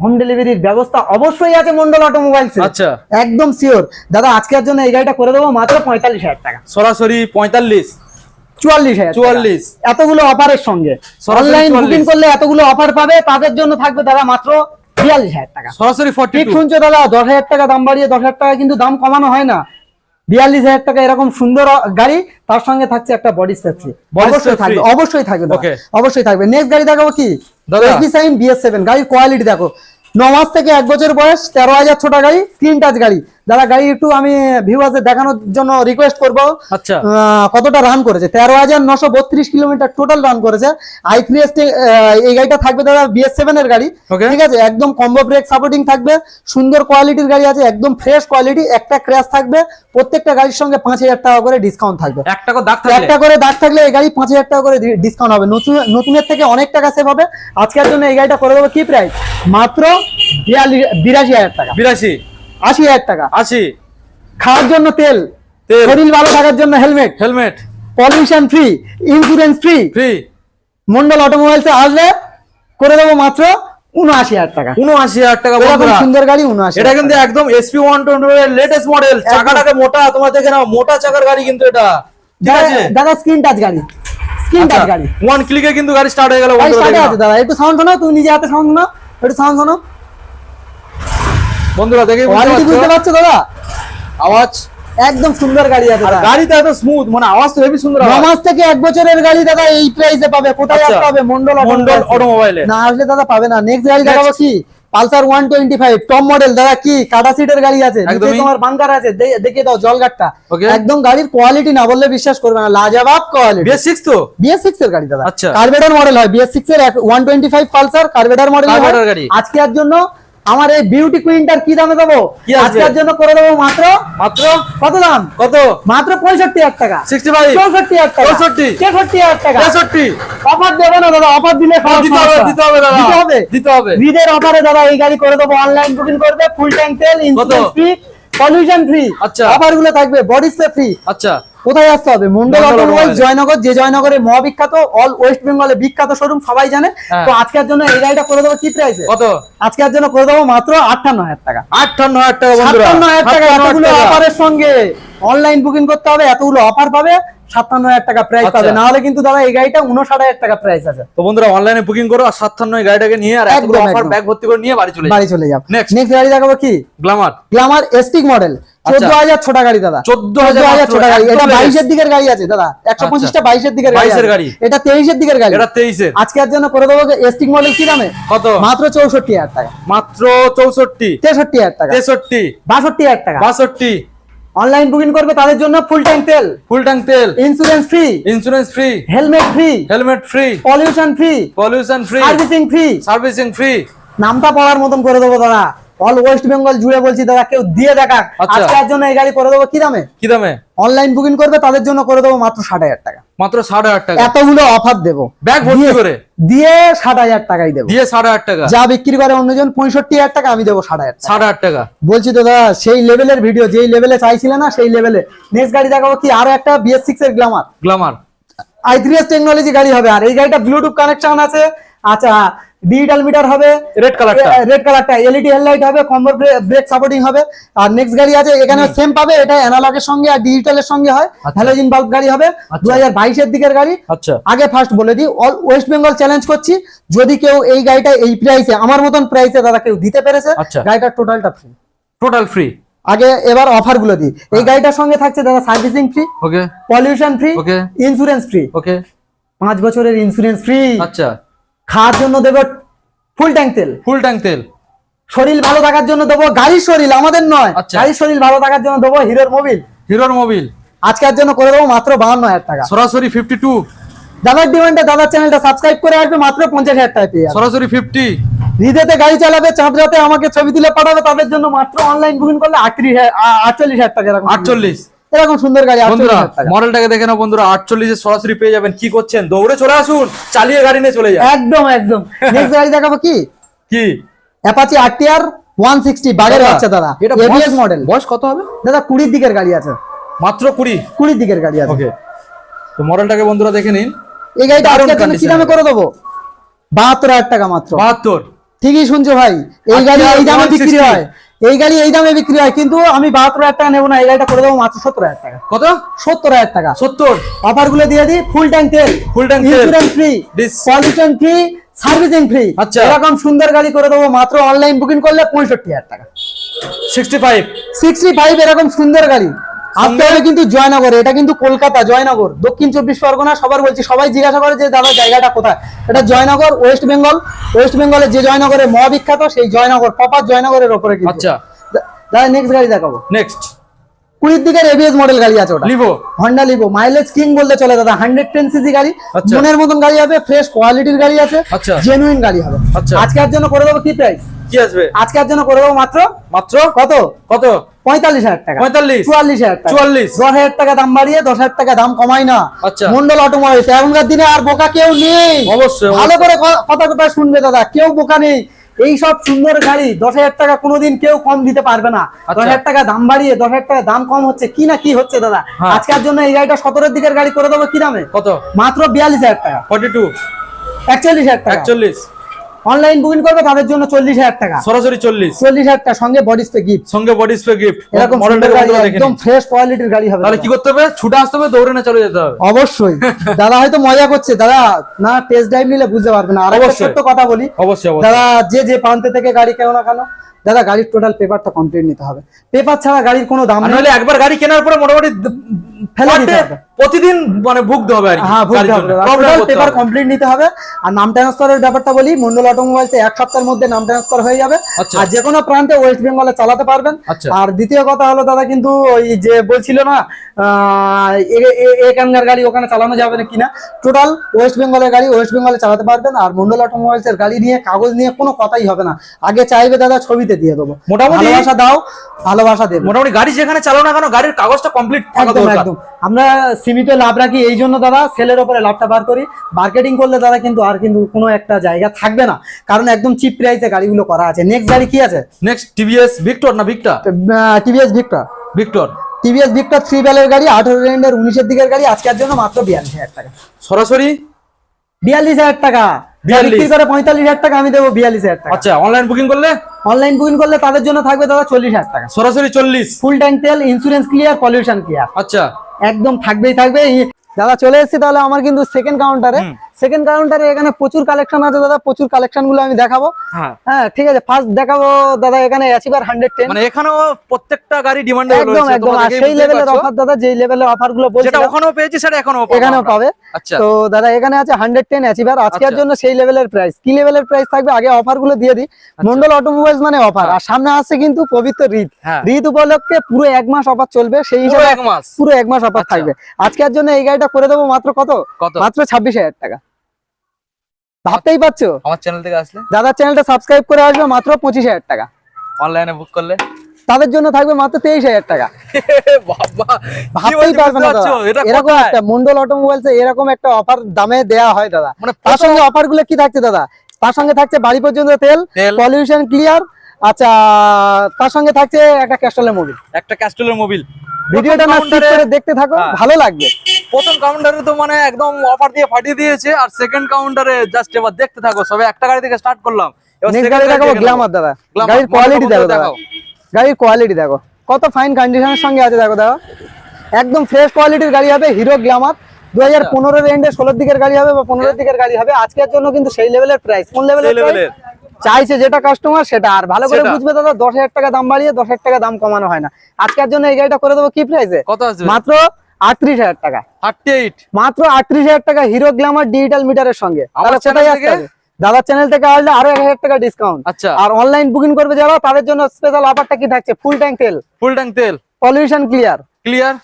হোম ডেলিভারির ব্যবস্থা অবশ্যই আছে মন্ডল অটোমোবাইলস আচ্ছা। একদম শিওর দাদা আজকের জন্য এই গাড়িটা করে দেবো মাত্র পঁয়তাল্লিশ হাজার টাকা। সরাসরি পঁয়তাল্লিশ। চুয়াল্লিশ হাজার চুয়াল্লিশ। এতগুলো অফারের সঙ্গে। সরাসরি অনলাইন 44 বুকিং করলে এতগুলো অফার পাবে তাদের জন্য থাকবে দাদা মাত্র বিয়াল্লিশ হাজার টাকা। সরাসরি ফর্টি ঠিক শুনছো দাদা দশ হাজার টাকা দাম বাড়িয়ে দশ হাজার টাকা কিন্তু দাম কমানো হয় না। বিয়াল্লিশ হাজার টাকা এরকম সুন্দর গাড়ি তার সঙ্গে থাকছে একটা বডি Body অবশ্যই থাকবে অবশ্যই থাকবে অবশ্যই থাকবে। নেক্সট গাড়ি দেখাবো কি? বিএস সেভেন গাড়ির কোয়ালিটি দেখো। ন মাস থেকে এক বছর বয়স তেরো হাজার ছোটা গাড়ি স্ক্রিন টাচ গাড়ি। দাদা গাড়ি একটু আমি ভিউয়ার্সে দেখানোর জন্য রিকোয়েস্ট করব। আচ্ছা। কতটা রান করেছে? তেরো হাজার নশো বত্রিশ কিলোমিটার টোটাল রান করেছে। আই থ্রি এস এই গাড়িটা থাকবে দাদা বিএস সেভেন এর গাড়ি. ঠিক আছে? একদম কম্বো ব্রেক সাপোর্টিং থাকবে। সুন্দর কোয়ালিটির গাড়ি আছে একদম ফ্রেশ কোয়ালিটি একটা ক্র্যাশ থাকবে। প্রত্যেকটা গাড়ির সঙ্গে পাঁচ হাজার টাকা করে ডিসকাউন্ট থাকবে। একটা করে দাগ থাকলে? এই গাড়ি পাঁচ হাজার টাকা করে ডিসকাউন্ট হবে। নতুন নতুনের থেকে অনেক টাকা সেভ হবে। আজকের জন্য এই গাড়িটা করে দেবো কি প্রাইস মাত্র বিরাশি হাজার টাকা। বিরাশি। আশি হাজার টাকা। আশি। খাওয়ার জন্য তেল শরীর ভালো থাকার জন্য helmet. Helmet. Pollution free insurance free free Mondal অটোমোবাইলসে আসলে করে দেবো মাত্র উনআশি হাজার টাকা। উনআশি হাজার টাকা সুন্দর গাড়ি উনআশি এটা কিন্তু একদম SP one twenty latest model চাকাটাকে মোটা তোমার দেখে নাও মোটা চাকার গাড়ি কিন্তু এটা। দাদা স্ক্রিন টাচ গাড়ি। স্ক্রিন টাচ গাড়ি। ওয়ান ক্লিকে কিন্তু গাড়ি স্টার্ট হয়ে গেল। দাদা। একটু সাউন্ড শোনো তুমি নিজে হাতে সাউন্ড শোনো। একটু সাউন্ড শোনো। বন্ধুরা দেখে কোয়ালিটি বুঝতে পারছ দাদা? আওয়াজ একদম সুন্দর গাড়ি আছে আর গাড়িটা এত স্মুথ মানে আওয়াজ তো হেভি সুন্দর ন আওয়াজ। মাস থেকে এক বছরের গাড়ি দাদা এই প্রাইসে পাবে। কোথায় আচ্ছা। আসতে হবে মন্ডল মন্ডল অটোমোবাইলে না আসলে দাদা পাবে না। নেক্সট গাড়ি দেখাবো কি? Pulsar one twenty five top model দাদা কি? কাটা সিটের গাড়ি আছে। তোমার বাংকার আছে। দে- দেখিয়ে দাও জলগাটটা। একদম গাড়ির কোয়ালিটি না বললে বিশ্বাস করবে না। লাজবাব কোয়ালিটি বিএস সিক্স তো? বিএস সিক্স এর গাড়ি দাদা। আচ্ছা। কার্বেটার মডেল হয়। বিএস সিক্স এর one twenty five Pulsar carburettor model গাড়ি। আজকের জন্য আমার এই বিউটি কুইনটার কি দামে দেবো? আজকের জন্য করে দেবো মাত্র? মাত্র? কত দাম? কত? মাত্র পঁয়ষট্টি হাজার টাকা। সিক্সটি ফাইভ চৌষট্টি হাজার টাকা। চৌষট্টি। ছেষট্টি হাজার টাকা। ছেষট্টি অফার দেবো না দাদা অফার দিলে দিতে হবে। দিতে হবে দাদা। দিতে হবে। দিতে হবে। ঈদের অফারে দাদা এই গাড়ি করে দেবো অনলাইন বুকিং করবে ফুল ট্যাঙ্ক তেল ইন্স্যুরেন্স ফ্রি পলিউশন ফ্রি আচ্ছা। খাবারগুলো থাকবে বডি স্প্রে ফ্রি আচ্ছা। কোথায় আসতে হবে? মন্ডল অটোমোবাইল জয়নগর যে জয়নগরের মহাবিখ্যাত অল ওয়েস্ট বেঙ্গলে বিখ্যাত শোরুম সবাই জানে। হ্যাঁ। তো আজকের জন্য এই গাড়িটা করে দেবো কি প্রাইসে কত? আজকের জন্য করে দেবো মাত্র আটান্ন হাজার টাকা। আটান্ন হাজার টাকা বন্ধুরা। সাতান্ন হাজার টাকা এতগুলো। অফারের সঙ্গে অনলাইন বুকিং করতে হবে এতগুলো অফার পাবে। সাতান্ন হাজার টাকা প্রাইস আচ্ছা। পাবে। না হলে কিন্তু দাদা এই গাড়িটা উনষাট হাজার টাকা প্রাইস আছে। তো বন্ধুরা অনলাইনে বুকিং করো আর সাতান্ন গাড়িটাকে নিয়ে আর একদম, অফার ব্যাগ ভর্তি করে নিয়ে বাড়ি চলে বাড়ি চলে যাও। Next. নেক্সট গাড়ি দেখাবো কি? গ্লামার গ্লামার এসটিক মডেল চোদ্দ হাজার ছোটা গাড়ি দাদা। 14,000 হাজার ছোটা গাড়ি। এটা বাইশের দিকের গাড়ি আছে দাদা। একশো পঁচিশটা বাইশের দিকের গাড়ি 22 এর আছে। গাড়ি। এটা তেইশের দিকের গাড়ি। এটা তেইশের। আজকের জন্য করে দেবো এসটিক মডেল কি দামে? কত? মাত্র চৌষট্টি হাজার টাকা। মাত্র চৌষট্টি। তেষট্টি হাজার টাকা। তেষট্টি। বাষট্টি হাজার টাকা। বাষট্টি। অনলাইন বুকিং করবে তাদের জন্য ফুল ট্যাঙ্ক তেল। ফুল ট্যাঙ্ক তেল। Insurance free insurance free helmet free helmet free pollution free pollution free servicing free servicing free নামটা পড়ার মতন করে দেবো দাদা। অল ওয়েস্ট বেঙ্গল জুড়ে বলছি দাদা কেউ দিয়ে দেখা আচ্ছা। আজকের জন্য এই গাড়ি করে দেবো। কি দামে? কি দামে? অনলাইন বুকিং করবে তাদের জন্য করে দেবো মাত্র ষাট হাজার টাকা। মাত্র ষাট হাজার টাকা। এতগুলো অফার দেবো। ব্যাগ ভর্তি করে? দিয়ে ষাট হাজার টাকাই দেবো। দিয়ে ষাট হাজার টাকা? যা বিক্রি করে অন্যজন পঁয়ষট্টি হাজার টাকা আমি দেবো ষাট হাজার ষাট হাজার টাকা? বলছি তো দাদা সেই লেভেলের ভিডিও যেই লেভেলে চাইছিলে না সেই লেভেলে নেক্সট গাড়ি দেখাবো কি? আরও একটা বিএস সিক্স এর glamour glamour I three S technology গাড়ি হবে। আর এই গাড়িটা ব্লুটুথ কানেকশন আছে। আচ্ছা ডিজিটাল মিটার হবে রেড কালারটা রেড কালারটা এলইডি হেডলাইট হবে কম্বর ব্রেক সাপোর্টিং হবে আর নেক্সট গাড়ি আছে এখানে সেম পাবে এটা অ্যানালগের সঙ্গে আর ডিজিটালের সঙ্গে হয় আচ্ছা। হ্যালোজিন বাল্ব গাড়ি হবে দু হাজার বাইশের দিকের গাড়ি। আচ্ছা। আগে ফার্স্ট বলে দিই অল ওয়েস্ট বেঙ্গল চ্যালেঞ্জ করছি যদি কেউ এই গাড়িটা এই প্রাইসে আমার মতন প্রাইসে দাদা কেউ দিতে পেরেছে আচ্ছা। গাড়িটার টোটালটা ফ্রি টোটাল ফ্রি আগে এবার অফারগুলো দিই এই গাড়িটার সঙ্গে থাকছে দাদা servicing free okay pollution free Okay. Insurance free okay পাঁচ বছরের ইন্স্যুরেন্স ফ্রি আচ্ছা। খাওয়ার জন্য দেবো ফুল ট্যাঙ্ক তেল। ফুল ট্যাঙ্ক তেল। শরীর ভালো থাকার জন্য দেবো গাড়ির শরীর আমাদের নয়। আচ্ছা। গাড়ির শরীর ভালো থাকার জন্য দেবো হিরোর মোবিল হিরোর মোবিল আজকের জন্য করে দেবো মাত্র বাহান্ন হাজার টাকা। সরাসরি ফিফটি টু দাদার ডিমান্ডে দাদার চ্যানেলটা সাবস্ক্রাইব করে আসবে মাত্র পঞ্চাশ হাজার টাকা পেয়ে সরাসরি ফিফটি হৃদয়তে গাড়ি চালাবে চাঁদরাতে আমাকে ছবি তুলে পাঠাবে তাদের জন্য মাত্র অনলাইন বুকিং করলে আটত্রিশ আটচল্লিশ হাজার টাকা আটচল্লিশ। এরকম সুন্দর গাড়ি বন্ধুরা মডেলটাকে দেখে নাও বন্ধুরা আটচল্লিশে সরাসরি পেয়ে যাবেন। কি করছেন? দৌড়ে চলে আসুন চালিয়ে গাড়ি নিয়ে চলে যান। একদম একদম। নেক্সট গাড়ি দেখাবো কি? কি? অ্যাপাচি আরটিআর 160 বাগের দাদা, বাচ্চা দাদা। এটা এবিএস মডেল বয়স কত হবে? দাদা কুড়ির দিকের গাড়ি আছে। মাত্র কুড়ি? কুড়ির দিকের গাড়ি আছে। ওকে তো মডেলটাকে বন্ধুরা দেখে নিন। এই গাড়িটা আজকের জন্য কি দামে করে দেবো? বাহাত্তর হাজার টাকা মাত্র। বাহাত্তর। ঠিকই শুনছো ভাই এই আচ্ছা, গাড়ি এই দামে বিক্রি হয়। এই গাড়ি এই দামে বিক্রি হয় কিন্তু আমি বাহাত্তর হাজার টাকা নেব না এই গাড়িটা করে দেবো মাত্র সত্তর হাজার টাকা। কত? সত্তর হাজার টাকা। সত্তর? অফারগুলো দিয়ে দিই ফুল ট্যাঙ্ক তেল full tank. Insurance free pollution free servicing free আচ্ছা। এরকম সুন্দর গাড়ি করে দেবো মাত্র অনলাইন বুকিং করলে পঁয়ষট্টি হাজার টাকা। সিক্সটি ফাইভ সিক্সটি ফাইভ এরকম সুন্দর গাড়ি। আসতে? হবে কিন্তু জয়নগরে এটা কিন্তু কলকাতা জয়নগর দক্ষিণ চব্বিশ পরগনা সবার বলছি সবাই জিজ্ঞাসা করে যে দাদা জায়গাটা কোথায়? এটা জয়নগর ওয়েস্ট বেঙ্গল ওয়েস্ট বেঙ্গলের যে জয়নগরে মহাবিখ্যাত সেই জয়নগর প্রপার জয়নগরের ওপরে আচ্ছা। দাদা নেক্সট গাড়ি দেখাবো। নেক্সট কুড়ির দিকের এবিএস মডেল গাড়ি আছে ওটা। Livo Honda Livo mileage king বলতে চলে দাদা হান্ড্রেড টেন সিসি গাড়ি। আচ্ছা। মনের মতন গাড়ি হবে ফ্রেশ কোয়ালিটির গাড়ি আছে আচ্ছা। জেনুইন গাড়ি হবে। আচ্ছা। আজকের জন্য করে দেবো কি প্রাইস কি আসবে? আজকের জন্য করে দেবো মাত্র? মাত্র? কত? কত? পঁয়তাল্লিশ হাজার টাকা। পঁয়তাল্লিশ। চুয়াল্লিশ হাজার টাকা। চুয়াল্লিশ। দশ হাজার টাকা দাম বাড়িয়ে দশ হাজার টাকা দাম কমাই না। আচ্ছা। মন্ডল অটোমোবাইলস এখনকার দিনে আর বোকা কেউ নেই। অবশ্যই, ভালো করে কথা কথা শুনবে দাদা। কেউ বোকা নেই। এই সব সুন্দর গাড়ি দশ হাজার টাকা কোনোদিন কেউ কম দিতে পারবে না। আচ্ছা। দশ হাজার টাকা দাম বাড়িয়ে দশ হাজার টাকা দাম কম হচ্ছে কি না কি হচ্ছে দাদা? হ্যাঁ। আজকের জন্য এই গাড়িটা সতেরোর দিকের গাড়ি করে দেবো কি দামে? কত? মাত্র বিয়াল্লিশ হাজার টাকা। Forty two. একচল্লিশ হাজার টাকা। একচল্লিশ। অনলাইন বুকিং করবে তাদের জন্য চল্লিশ হাজার টাকা। সরাসরি চল্লিশ। চল্লিশ হাজার টাকা সঙ্গে বডি স্পে গিফট সঙ্গে বডি স্প্রে গিফট এরকম একদম ফ্রেশ কোয়ালিটির গাড়ি হবে তাহলে কি করতে হবে? ছুটে আসতে হবে দৌড়ে না চলে যেতে হবে। অবশ্যই। দাদা হয়তো মজা করছে। দাদা না টেস্ট ড্রাইভ নিলে বুঝতে পারবে না। আর একটা অবশ্যই। ছোট্ট কথা বলি। অবশ্যই দাদা যে যে প্রান্তে থেকে গাড়ি কেন না কেন দাদা গাড়ির টোটাল পেপারটা কমপ্লিট নিতে হবে। পেপার ছাড়া গাড়ির কোনো দাম নেই। একবার গাড়ি কেনার পরে মোটামুটি ফেলে দিতে হবে। প্রতিদিন মানে ভুগতে হবে আর হ্যাঁ জন্য। Problem পেপার হবে। কমপ্লিট নিতে হবে। আর নাম ট্রান্সফারের ব্যাপারটা বলি মন্ডল অটোমোবাইলস এক সপ্তাহের মধ্যে নাম ট্রান্সফার হয়ে যাবে। আচ্ছা। আর যে কোনো প্রান্তে ওয়েস্ট বেঙ্গলে চালাতে পারবেন। আচ্ছা। আর দ্বিতীয় কথা হলো দাদা কিন্তু ওই যে বলছিল না এখানকার গাড়ি ওখানে চালানো যাবে না কিনা। টোটাল ওয়েস্ট বেঙ্গলের গাড়ি ওয়েস্ট বেঙ্গলে চালাতে পারবেন। আর মন্ডল অটোমোবাইলস এর গাড়ি নিয়ে কাগজ নিয়ে কোনো কথাই হবে না। আগে চাইবে দাদা ছবিতে দিয়ে দেবো। মোটামুটি- ভালোবাসা দাও ভালোবাসা দেবে। মোটামুটি গাড়ি যেখানে চালাও না কেন গাড়ির কাগজটা কমপ্লিট একদম একদম। আমরা সীমিত লাভ রাখি এই জন্য দাদা সেলের ওপরে লাভটা বার করি। মার্কেটিং করলে দাদা কিন্তু আর কিন্তু কোনো একটা জায়গা থাকবে না। কারণ একদম চিপ প্রাইসে গাড়িগুলো করা আছে। নেক্সট গাড়ি কি আছে? নেক্সট টিভিএস ভিক্টর না Victa TVS Victor Victor TVS Victor three বেলের গাড়ি আঠারো রেন্ডের উনিশের দিকের গাড়ি আজকের জন্য মাত্র বিয়াল্লিশ হাজার টাকা। সরাসরি? বিয়াল্লিশ হাজার টাকা। বিক্রি করে পঁয়তাল্লিশ হাজার টাকা আমি দেবো বিয়াল্লিশ হাজার টাকা। আচ্ছা অনলাইন বুকিং করলে? অনলাইন বুকিং করলে তাদের জন্য থাকবে দাদা চল্লিশ হাজার টাকা। সরাসরি চল্লিশ। ফুল ট্যাঙ্ক তেল ইন্স্যুরেন্স ক্লিয়ার পলিউশন ক্লিয়ার আচ্ছা। একদম থাকবেই থাকবে দাদা চলে এসেছি তাহলে আমার কিন্তু সেকেন্ড কাউন্টারে সেকেন্ড কাউন্টারে এখানে প্রচুর কালেকশন আছে দাদা প্রচুর কালেকশনগুলো আমি দেখাবো। হ্যাঁ। হ্যাঁ ঠিক আছে ফার্স্ট দেখাবো দাদা এখানে অ্যাচিভার হান্ড্রেড টেন মানে এখানেও প্রত্যেকটা গাড়ি ডিমান্ড একদম একদম। আর সেই লেভেলের অফার দাদা যেই লেভেলের অফারগুলো যেটা ওখানেও পেয়েছি সেটা এখনও এখানেও পাবে। আচ্ছা। তো দাদা এখানে আছে হান্ড্রেড টেন অ্যাচিভার আজকের আচ্ছা। জন্য সেই লেভেলের প্রাইস কি লেভেলের প্রাইস থাকবে? আগে অফারগুলো দিয়ে দিই। মন্ডল অটোমোবাইলস মানে অফার আর সামনে আসছে কিন্তু পবিত্র ঈদ হ্যাঁ। ঈদ উপলক্ষে পুরো এক মাস অফার চলবে সেই হিসাবে এক মাস। পুরো এক মাস অফার আচ্ছা। থাকবে। আজকের জন্য এই গাড়িটা করে দেবো মাত্র কত? মাত্র ছাব্বিশ হাজার টাকা। ভাবতেই পারছ? আমার চ্যানেল থেকে আসলে? দাদার চ্যানেলটা সাবস্ক্রাইব করে আসবে মাত্র পঁচিশ হাজার টাকা। অনলাইনে বুক করলে? তাদের জন্য থাকবে মাত্র তেইশ হাজার টাকা। ভাবতেই পারবে না দাদা। এরকম একটা মন্ডল অটোমোবাইলস এরকম একটা অফার দামে দেয়া হয় দাদা। মানে তার সঙ্গে অফারগুলো কি থাকছে দাদা? তার সঙ্গে থাকছে বাড়ি পর্যন্ত তেল। পলিউশন ক্লিয়ার আচ্ছা তার সঙ্গে থাকছে একটা ক্যাস্টলের মোবিল একটা ক্যাস্টলের মোবিল ভিডিওটা না দেখতে থাকো হ্যাঁ। ভালো লাগবে। প্রথম কাউন্টারে তো মানে একদম অফার দিয়ে ফাটিয়ে দিয়েছে আর সেকেন্ড কাউন্টারে জাস্ট এবার দেখতে থাকো সবে একটা গাড়ি থেকে স্টার্ট করলাম। এবার নেক্সট second গাড়ি দেখাবো দেখে গ্ল্যামার দাদা। গাড়ির কোয়ালিটি দেখো দাদা। গাড়ির কোয়ালিটি দেখো। কত ফাইন কন্ডিশনের সঙ্গে আছে দেখো দাদা। একদম ফ্রেশ কোয়ালিটির গাড়ি হবে হিরো গ্ল্যামার দু হাজার পনেরোর এন্ডে ষোলোর দিকের গাড়ি হবে বা পনেরোর দিকের গাড়ি হবে। আজকের জন্য কিন্তু সেই লেভেলের প্রাইস কোন সেই লেভেলের লেভেলের চাইছে যেটা কাস্টমার সেটা। আর ভালো করে বুঝবে দাদা দশ হাজার টাকা দাম বাড়িয়ে দশ হাজার টাকা দাম কমানো হয় না। আজকের জন্য এই গাড়িটা করে দেবো কি প্রাইসে কত মাত্র আটত্রিশ হাজার টাকা। থার্টি এইট মাত্র আটত্রিশ হাজার টাকা হিরো গ্ল্যামার ডিজিটাল মিটারের সঙ্গে? দাদার চ্যানেল থেকে আসলে আরও এক হাজার টাকা ডিসকাউন্ট আচ্ছা। আর অনলাইন বুকিং করবে যারা তাদের জন্য স্পেশাল অফারটা কি থাকছে? ফুল ট্যাঙ্ক তেল। ফুল ট্যাঙ্ক তেল। পলিউশন ক্লিয়ার ক্লিয়ার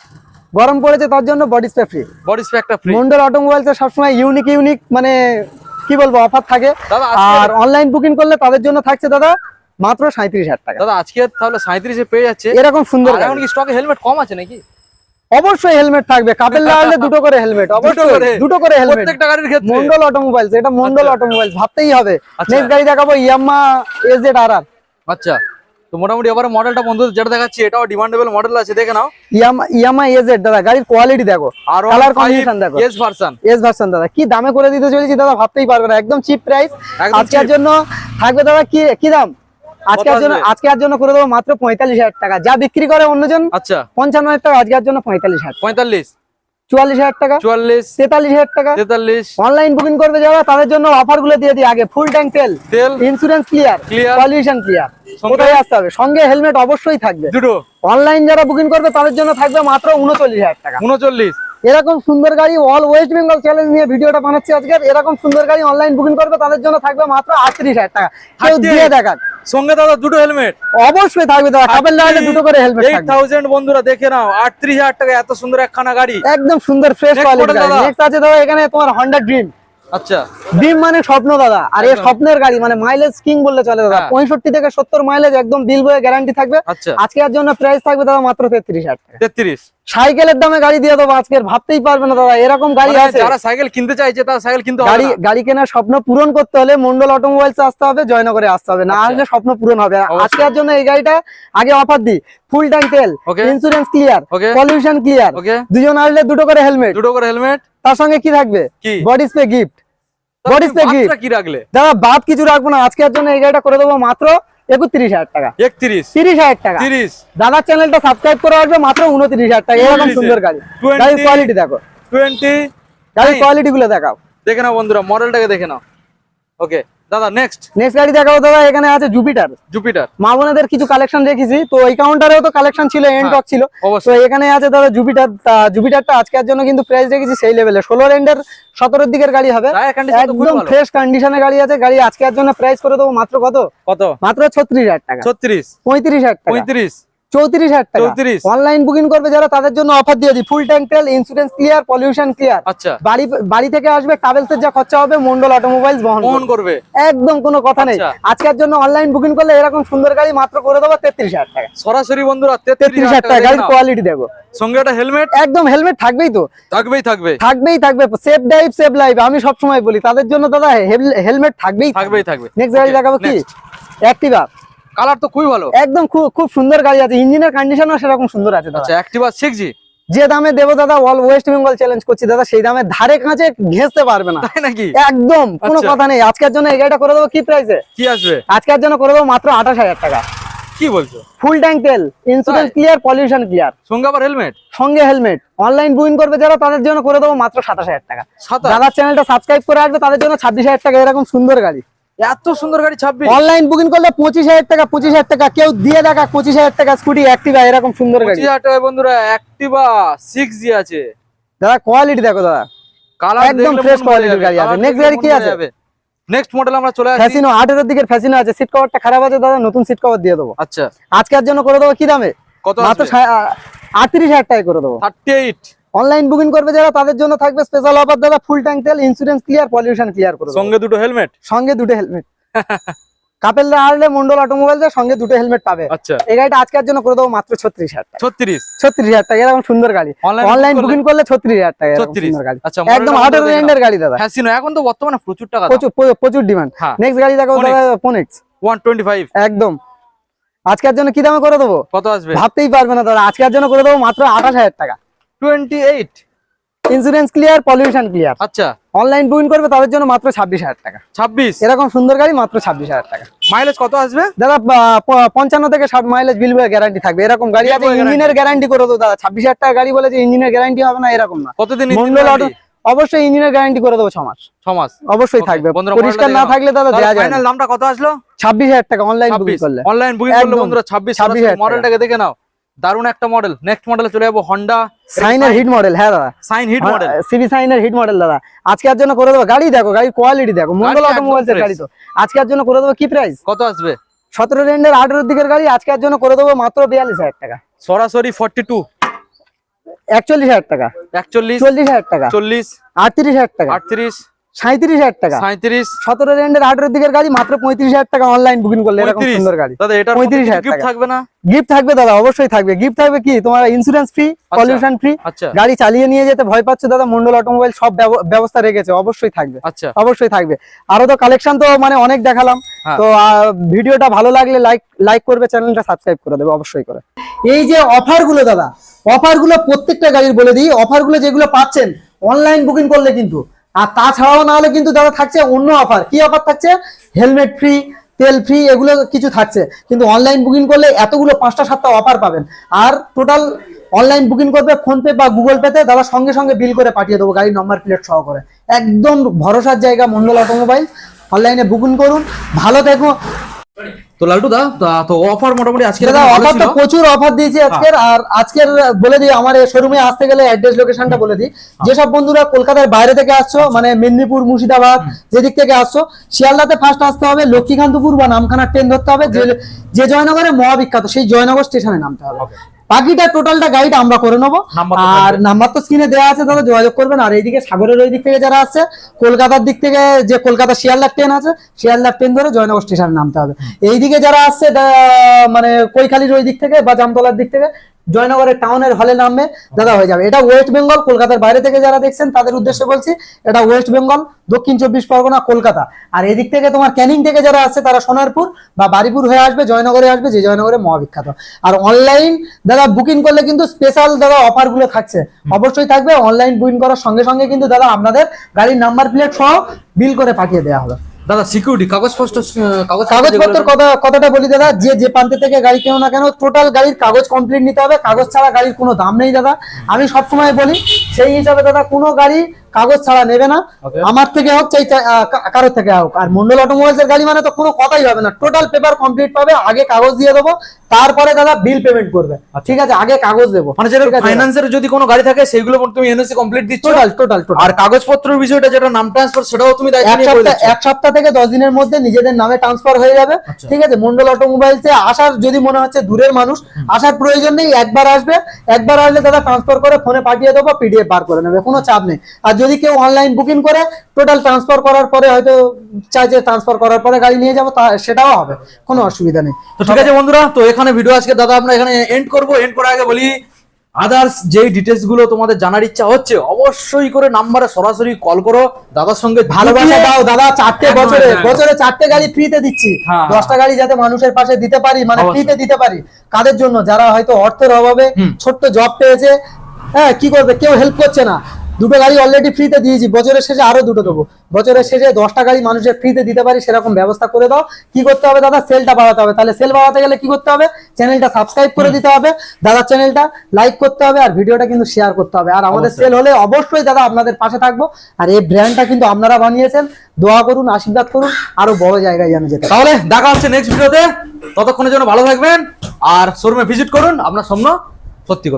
গরম পড়েছে তার জন্য body spray free body spray একটা ফ্রি মন্ডল অটোমোবাইলস এর সবসময় ইউনিক ইউনিক মানে কি বলব অফার থাকে। দাদা আর অনলাইন বুকিং করলে তাদের জন্য থাকছে দাদা মাত্র সাঁত্রিশ হাজার টাকা। দাদা আজকে তাহলে সাঁত্রিশে পেয়ে যাচ্ছে। এরকম সুন্দর এখন কি স্টকে হেলমেট কম আছে নাকি? অবশ্যই হেলমেট থাকবে। কাপেল লাগলে দুটো করে হেলমেট অবশ্যই করে? দুটো করে হেলমেট প্রত্যেকটা গাড়ির ক্ষেত্রে। মন্ডল অটোমোবাইলস এটা মন্ডল আচ্ছা। অটোমোবাইলস ভাবতেই হবে। আচ্ছা। নেক্সট গাড়ি দেখাবো ইয়াম্মা এজেড আর আর আচ্ছা। তো মোটামুটি এবার মডেলটা বন্ধুদের যেটা দেখাচ্ছি এটাও ডিমান্ডেবল মডেল আছে দেখে নাও। ইয়ামা ইয়ামা এজেড দাদা গাড়ির কোয়ালিটি দেখো। আর কালার কন্ডিশন দেখো। এস ভার্সন এস ভার্সন দাদা। কি দামে করে দিতে চলেছি দাদা ভাবতেই পারবে না। একদম চিপ প্রাইস আজকের জন্য থাকবে দাদা কি কি দাম? আজকের জন্য আজকের জন্য করে দেবো মাত্র পঁয়তাল্লিশ হাজার টাকা। যা বিক্রি করে অন্যজন আচ্ছা। পঞ্চান্ন হাজার টাকা আজকের জন্য পঁয়তাল্লিশ হাজার। পঁয়তাল্লিশ। চুয়াল্লিশ হাজার টাকা চুয়াল্লিশ। তেতাল্লিশ হাজার টাকা। তেতাল্লিশ। অনলাইন বুকিং করবে যারা তাদের জন্য অফারগুলো দিয়ে দিই আগে। ফুল ট্যাঙ্ক তেল তেল। Insurance clear. পলিউশন ক্লিয়ার সঙ্গে? কোথায় আসতে হবে? সঙ্গে হেলমেট অবশ্যই থাকবে। দুটো। অনলাইন যারা বুকিং করবে তাদের জন্য থাকবে মাত্র উনচল্লিশ হাজার টাকা। উনচল্লিশ। এরকম সুন্দর গাড়ি অল ওয়েস্ট বেঙ্গল চ্যালেঞ্জ নিয়ে ভিডিওটা বানাচ্ছি আজকে। এরকম সুন্দর গাড়ি অনলাইন বুকিং করবে তাদের জন্য থাকবে মাত্র আটত্রিশ হাজার টাকা। কেউ 38 দিয়ে দেখাক। সঙ্গে দাদা দুটো হেলমেট অবশ্যই থাকবে দাদা কাপের লাগালে দুটো করে হেলমেট এইট থাকবে থাউজেন্ড বন্ধুরা দেখে নাও আটত্রিশ হাজার টাকা এত সুন্দর একখানা গাড়ি। একদম সুন্দর ফ্রেশ কোয়ালিটি গাড়ি। দাদা। নেক্সট আছে দাদা এখানে তোমার হন্ডা ড্রিম আচ্ছা। ড্রিম মানে স্বপ্ন দাদা। আর এই স্বপ্নের গাড়ি মানে মাইলেজ কিং বললে চলে দাদা। হ্যাঁ। পঁয়ষট্টি থেকে সত্তর মাইলেজ একদম বিল বয়ে গ্যারান্টি থাকবে। আচ্ছা। আজকের জন্য প্রাইস থাকবে দাদা মাত্র তেত্রিশ হাজার তেত্রিশ। সাইকেলের দামে গাড়ি দিয়ে দেবো আজকের ভাবতেই পারবে না দাদা। এরকম গাড়ি মানে আছে। যারা সাইকেল কিনতে চাইছে তারা সাইকেল কিনতে গাড়ি গাড়ি কেনার স্বপ্ন পূরণ করতে হলে মন্ডল অটোমোবাইলস আসতে হবে জয়নগরে আসতে হবে। না আচ্ছা। আসলে স্বপ্ন পূরণ হবে। আর আজকের জন্য এই গাড়িটা আগে অফার দিই। ফুল ট্যাঙ্ক তেল. Insurance clear. পলিউশন ক্লিয়ার দুজন আসলে দুটো করে হেলমেট দুটো করে হেলমেট তার সঙ্গে কি থাকবে? কি? Body spray gift body spray কি রাখলে? দাদা বাদ কিছু রাখব না। আজকের জন্য এই গাড়িটা করে দেবো মাত্র একত্রিশ হাজার টাকা। একত্রিশ। তিরিশ হাজার টাকা। তিরিশ। দাদার চ্যানেলটা সাবস্ক্রাইব করে আসবে মাত্র উনত্রিশ হাজার টাকা। এরকম সুন্দর গাড়ি। গাড়ির কোয়ালিটি দেখো। টোয়েন্টি গাড়ির কোয়ালিটি গুলো দেখাও। দেখে নাও বন্ধুরা মডেলটাকে দেখে নাও। ওকে দাদা নেক্সট নেক্সট গাড়ি দেখাবো দাদা এখানে আছে জুপিটার জুপিটার কিছু কালেকশন রেখেছি তো এই কাউন্টারেও তো কালেকশন ছিল এন্ড হ্যাঁ, ছিল। তো এখানে আছে দাদা জুপিটার জুপিটারটা আজকের জন্য কিন্তু প্রাইস রেখেছি সেই লেভেলে ষোলো রেন্ডের সতেরোর দিকের গাড়ি হবে। একদম ফ্রেশ কন্ডিশনে গাড়ি আছে। গাড়ি আজকের জন্য প্রাইস করে দেবো মাত্র কত? কত? মাত্র ছত্রিশ হাজার টাকা। ছত্রিশ। পঁয়ত্রিশ হাজার পঁয়ত্রিশ। চৌত্রিশ হাজার টাকা। অনলাইন বুকিং করবে যারা তাদের জন্য অফার দিয়ে দিই। ফুল ট্যাঙ্ক তেল ইন্স্যুরেন্স ক্লিয়ার পলিউশন ক্লিয়ার আচ্ছা। বাড়ি বাড়ি থেকে আসবে ট্রাভেলসের যা খরচা হবে মন্ডল অটোমোবাইলস বহন করবে। একদম কোনো কথা নেই। আচ্ছা। আজকের জন্য অনলাইন বুকিং করলে এরকম সুন্দর গাড়ি মাত্র করে দেবো তেত্রিশ হাজার টাকা। সরাসরি বন্ধুরা তেত্রিশ হাজার টাকা গাড়ির কোয়ালিটি দেখো। সঙ্গে একটা হেলমেট একদম হেলমেট থাকবেই তো। থাকবেই থাকবে। থাকবেই থাকবে। সেফ ড্রাইভ সেফ লাইফ আমি সবসময় বলি। তাদের জন্য দাদা হেলমেট থাকবেই থাকবেই থাকবে। নেক্সট গাড়ি দেখাবো কি? অ্যাক্টিভা কালার তো খুবই ভালো। একদম খুব খুব সুন্দর গাড়ি আছে। ইঞ্জিনের কন্ডিশনও সেরকম সুন্দর আছে দাদা। আচ্ছা অ্যাক্টিভা সিক্স জি যে দামে দেবো দাদা অল ওয়েস্ট বেঙ্গল চ্যালেঞ্জ করছি দাদা সেই দামে ধারে কাঁচে ঘেঁচতে পারবে না। তাই নাকি? একদম কোনো আচ্ছা। কথা নেই। আজকের জন্য এই গাড়িটা করে দেবো কি প্রাইসে কি আসবে? আজকের জন্য করে দেবো মাত্র আঠাশ হাজার টাকা। কি বলছো? ফুল ট্যাঙ্ক তেল ইন্স্যুরেন্স ক্লিয়ার পলিউশন ক্লিয়ার সঙ্গে আবার হেলমেট সঙ্গে হেলমেট অনলাইন বুকিং করবে যারা তাদের জন্য করে দেবো মাত্র সাতাশ হাজার টাকা। দাদার চ্যানেলটা সাবস্ক্রাইব করে আসবে তাদের জন্য ছাব্বিশ হাজার টাকা এরকম সুন্দর গাড়ি। এত সুন্দর গাড়ি ছাব্বিশ। অনলাইন বুকিং করলে পঁচিশ হাজার টাকা পঁচিশ হাজার টাকা কেউ দিয়ে দেখা পঁচিশ হাজার টাকা স্কুটি অ্যাক্টিভা এরকম সুন্দর গাড়ি। পঁচিশ হাজার টাকা বন্ধুরা অ্যাক্টিভা সিক্স জি আছে। দাদা কোয়ালিটি দেখো দাদা। কালার একদম গাড়ি আছে। গাড়ি কি আছে? নেক্সট মডেল আমরা চলে আসি। ফ্যাসিনো আঠেরোর দিকের ফ্যাসিনো আছে। সিট কভারটা খারাপ আছে দাদা নতুন সিট কভার দিয়ে দেবো। আচ্ছা। আজকের জন্য করে দেবো কি দামে? কত মাত্র আটত্রিশ হাজার টাকায় করে দেবো। থার্টি এইট অনলাইন বুকিং করবে যারা তাদের জন্য থাকবে স্পেশাল অফার দাদা ফুল ট্যাঙ্ক তেল ইন্স্যুরেন্স ক্লিয়ার পলিউশন ক্লিয়ার করবে সঙ্গে দুটো হেলমেট সঙ্গে দুটো হেলমেট কাপেলরা আসলে মন্ডল অটোমোবাইলস সঙ্গে দুটো হেলমেট পাবে। আচ্ছা। এই গাড়িটা আজকের জন্য করে দেবো মাত্র ছত্রিশ হাজার টাকা। ছত্রিশ? ছত্রিশ হাজার টাকা এরকম সুন্দর গাড়ি। অনলাইন বুকিং করলে? ছত্রিশ হাজার টাকা সুন্দর গাড়ি। আচ্ছা একদম আঠারো রেন্ডের গাড়ি দাদা। এখন তো বর্তমানে প্রচুর টাকা প্রচুর প্রচুর- প্রচুর ডিমান্ড হ্যাঁ। নেক্সট গাড়ি দেখো দাদা ফোনেক্স ওয়ান টোয়েন্টি ফাইভ একদম আজকের জন্য কি দামে করে দেবো? কত আসবে? ভাবতেই পারবে না দাদা আজকের জন্য করে দেবো মাত্র আঠাশ হাজার টাকা। Twenty eight. Insurance clear pollution clear আচ্ছা। অনলাইন বুকিং করবে তাদের জন্য মাত্র ছাব্বিশ হাজার টাকা। ছাব্বিশ? এরকম সুন্দর গাড়ি মাত্র ছাব্বিশ হাজার টাকা। মাইলেজ কত আসবে? দাদা প- প- পঞ্চান্ন থেকে ষাট মাইলেজ বিল গ্যারান্টি থাকবে। এরকম গাড়ি আছে ইঞ্জিনের গ্যারান্টি করে দেবো দাদা। ছাব্বিশ হাজার টাকা গাড়ি বলে যে ইঞ্জিনের গ্যারান্টি হবে না এরকম না। কতদিন মন্ডল অটো অবশ্যই ইঞ্জিনের গ্যারান্টি করে দেবো ছ মাস। ছ মাস। অবশ্যই থাকবে। পরিষ্কার না থাকলে দাদা দেওয়া যায় ফাইনাল দামটা কত আসলো? ছাব্বিশ হাজার টাকা অনলাইন বুকিং করলে। অনলাইন বুকিং করলে। বন্ধুরা ছাব্বিশ 26,000 টাকা। মডেলটাকে দেখে নাও। দারুণ একটা মডেল নেক্সট মডেলে চলে যাব হন্ডা সাইনের হিট মডেল হ্যাঁ দাদা। সাইন হিট মডেল সিবি সাইনের হিট মডেল দাদা। আজকে আর জন্য করে দেবো গাড়ি দেখো গাড়ি কোয়ালিটি দেখো। মন্ডল গাড়ি একদম অটোমোবাইলস এর গাড়ি তো। আজকে আর জন্য করে দেবো কি প্রাইস কত আসবে? সতেরো রেন্ডের আঠেরোর দিকের গাড়ি আজকে আর জন্য করে দেবো মাত্র বিয়াল্লিশ হাজার টাকা। সরাসরি ফর্টি টু একচল্লিশ হাজার টাকা। একচল্লিশ। চল্লিশ হাজার টাকা। চল্লিশ। আটত্রিশ হাজার টাকা। আটত্রিশ। সাঁত্রিশ হাজার টাকা। সাঁত্রিশ সতেরো রেন্ডের আঠেরো দিকের গাড়ি মাত্র পঁয়ত্রিশ হাজার টাকা অনলাইন বুকিং করলে এরকম সুন্দর গাড়ি। দাদা এটার 35,000 গিফট টাকা। থাকবে না? গিফট থাকবে দাদা অবশ্যই থাকবে। গিফট থাকবে কি? তোমার ইন্স্যুরেন্স ফ্রি পলিউশন ফ্রি গাড়ি চালিয়ে নিয়ে যেতে ভয় পাচ্ছ দাদা মন্ডল অটোমোবাইল সব ব্যবস্থা রেখেছে অবশ্যই থাকবে। আচ্ছা। অবশ্যই থাকবে। আরও তো কালেকশন তো মানে অনেক দেখালাম। হ্যাঁ। তো ভিডিওটা ভালো লাগলে লাইক লাইক করবে চ্যানেলটা সাবস্ক্রাইব করে দেবে অবশ্যই করে। এই যে অফারগুলো দাদা অফারগুলো প্রত্যেকটা গাড়ির বলে দিই অফারগুলো যেগুলো পাচ্ছেন অনলাইন বুকিং করলে কিন্তু আর তাছাড়াও না হলে কিন্তু দাদা থাকছে অন্য অফার কি অফার থাকছে? হেলমেট ফ্রি তেল ফ্রি এগুলো কিছু থাকছে। কিন্তু অনলাইন বুকিং করলে এতগুলো পাঁচটা, সাতটা অফার পাবেন। আর টোটাল অনলাইন বুকিং করবে ফোনপে বা গুগল পেতে দাদা সঙ্গে সঙ্গে বিল করে পাঠিয়ে দেবো গাড়ির নম্বর প্লেট সহ করে একদম ভরসার জায়গা মন্ডল অটোমোবাইল অনলাইনে বুকিং করুন। ভালো থেকো। তো লালটু দা তো অফার মোটামুটি আজকে দাদা অফার তো প্রচুর অফার দিয়েছি আজকের আর আজকের বলে দিই আমার শোরুমে আসতে গেলে অ্যাড্রেস লোকেশনটা বলে দিই। যেসব বন্ধুরা কলকাতার বাইরে থেকে আসছো মানে মেদিনীপুর মুর্শিদাবাদ যেদিক থেকে আসছো শিয়ালদাতে ফার্স্ট আসতে হবে লক্ষ্মীকান্তপুর বা নামখানার ট্রেন ধরতে হবে। যে জয়নগরে মহাবিখ্যাত সেই জয়নগর স্টেশনে নামতে হবে. বাকিটা টোটালটা গাইড আমরা করে নেব। আর নাম্বার তো স্ক্রিনে দেওয়া আছে তাহলে যোগাযোগ করবেন। আর এইদিকে সাগরের ওই দিক থেকে যারা আছে কলকাতার দিক থেকে যে কলকাতা শিয়ালদার ট্রেন আছে শিয়ালদার ট্রেন ধরে জয়নগর স্টেশনে নামতে হবে। এইদিকে যারা আসছে দা- মানে কৈখালির ওই দিক থেকে বা জামতলার দিক থেকে জয়নগরের টাউনের হলে নামবে দাদা হয়ে যাবে। এটা ওয়েস্ট বেঙ্গল কলকাতার বাইরে থেকে যারা দেখছেন তাদের উদ্দেশ্যে বলছি এটা ওয়েস্ট বেঙ্গল দক্ষিণ চব্বিশ পরগনা কলকাতা। আর এদিক থেকে তোমার ক্যানিং থেকে যারা আসছে তারা সোনারপুর বা বারিপুর হয়ে আসবে জয়নগরে আসবে যে জয়নগরে মহাবিখ্যাত। আর অনলাইন দাদা বুকিং করলে কিন্তু স্পেশাল দাদা অফারগুলো থাকছে অবশ্যই থাকবে অনলাইন বুকিং করার সঙ্গে সঙ্গে কিন্তু দাদা আপনাদের গাড়ির নাম্বার প্লেট সহ বিল করে পাঠিয়ে দেওয়া হবে দাদা সিকিউরিটি কাগজপত্র কাগজ কাগজপত্র কথা কথাটা বলি দাদা যে যে প্রান্তে থেকে গাড়ি কেন না কেন টোটাল গাড়ির কাগজ কমপ্লিট নিতে হবে। কাগজ ছাড়া গাড়ির কোনো দাম নেই দাদা। আমি সবসময় বলি সেই হিসাবে দাদা কোনো গাড়ি কাগজ ছাড়া নেবে না। আমার থেকে হোক চাই চাই, আহ, কা- কারোর থেকে হোক। আর মন্ডল অটোমোবাইলস এর গাড়ি মানে তো কোনো কথাই হবে না। টোটাল পেপার কমপ্লিট পাবে আগে কাগজ দিয়ে দেবো তারপরে দাদা বিল পেমেন্ট করবে। ঠিক আছে আগে কাগজ দেবো। মানে যেটা ফাইন্যান্সের যদি কোনো গাড়ি থাকে সেইগুলো তুমি এনওসি কমপ্লিট দিচ্ছ? টোটাল টোটাল আর কাগজপত্রের বিষয়টা যেটা নাম ট্রান্সফার সেটাও তুমি এক সপ্তাহ এক সপ্তাহ থেকে দশ দিনের মধ্যে নিজেদের নামে ট্রান্সফার হয়ে যাবে। আচ্ছা। ঠিক আছে? মন্ডল অটোমোবাইলসে আসার যদি মনে হচ্ছে দূরের মানুষ আসার প্রয়োজন নেই একবার আসবে। একবার আসলে দাদা ট্রান্সফার করে ফোনে পাঠিয়ে দেবো পিডিএফ বার করে নেবে কোনো চাপ নেই। আর যদি কেউ অনলাইন বুকিং করে টোটাল ট্রান্সফার করার পরে হয়তো চাই যে ট্রান্সফার করার পরে গাড়ি নিয়ে যাব তা সেটাও হবে কোনো অসুবিধা নেই। তো ঠিক আছে বন্ধুরা তো এখানে ভিডিও আজকে দাদা আমরা এখানে এন্ড করব। এন্ড করার আগে বলি আদার্স যেই ডিটেলসগুলো তোমাদের জানার ইচ্ছা হচ্ছে অবশ্যই করে নাম্বারে সরাসরি কল করো। দাদার সঙ্গে ভালোবাসা দাও দাদা চারটে বছরে একদম, একদম। বছরে চারটে গাড়ি ফ্রিতে দিচ্ছি। হ্যাঁ, দশটা গাড়ি যাতে মানুষের পাশে দিতে পারি মানে ফ্রিতে দিতে পারি। কাদের জন্য? যারা হয়তো অর্থের অভাবে ছোট্ট জব পেয়েছে হ্যাঁ কি করবে? কেউ হেল্প করছে না। দুটো গাড়ি অলরেডি ফ্রিতে দিয়েছি বছরের শেষে আরও দুটো দেবো। বছরের শেষে দশটা গাড়ি মানুষের ফ্রিতে দিতে পারি সেরকম ব্যবস্থা করে দাও। কি করতে হবে দাদা? সেলটা বাড়াতে হবে। তাহলে সেল বাড়াতে গেলে কি করতে হবে? চ্যানেলটা সাবস্ক্রাইব করে দিতে হবে। দাদার চ্যানেলটা লাইক করতে হবে আর ভিডিওটা কিন্তু শেয়ার করতে হবে। আর আমাদের সেল হলে অবশ্যই দাদা আপনাদের পাশে থাকব। আর এই ব্র্যান্ডটা কিন্তু আপনারা বানিয়েছেন। দোয়া করুন আশীর্বাদ করুন আরও বড় জায়গায় যেন যেতে তাহলে দেখা হচ্ছে নেক্সট ভিডিওতে ততক্ষণের জন্য ভালো থাকবেন। আর শোরুমে ভিজিট করুন। আপনার স্বপ্ন সত্যি করুন।